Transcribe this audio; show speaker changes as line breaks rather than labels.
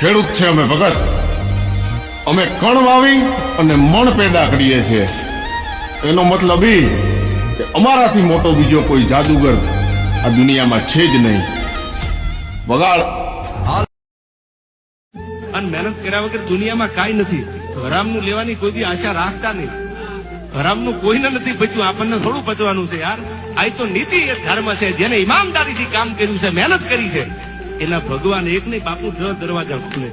ખેડૂત છે અમે ભગત. અમે કણ વાવી અને મણ પેદા કરીએ છીએ. એનો મતલબ એ કે અમારાથી મોટો બીજો કોઈ જાદુગર આ દુનિયામાં છે જ નહીં. બગાડ.
અને મહેનત કર્યા વગર દુનિયામાં કાંઈ નથી. હરામનું લેવાની કોઈ આશા રાખતા નહીં. હરામનું કોઈને નથી બચ્યું આપણને થોડું બચવાનું છે યાર. આ તો નીતિ એક ધર્મ છે જેને ઈમાનદારીથી કામ કર્યું છે, મહેનત કરી છે. એના ભગવાન એક નહીં બાપુ દસ દરવાજા ખુલે.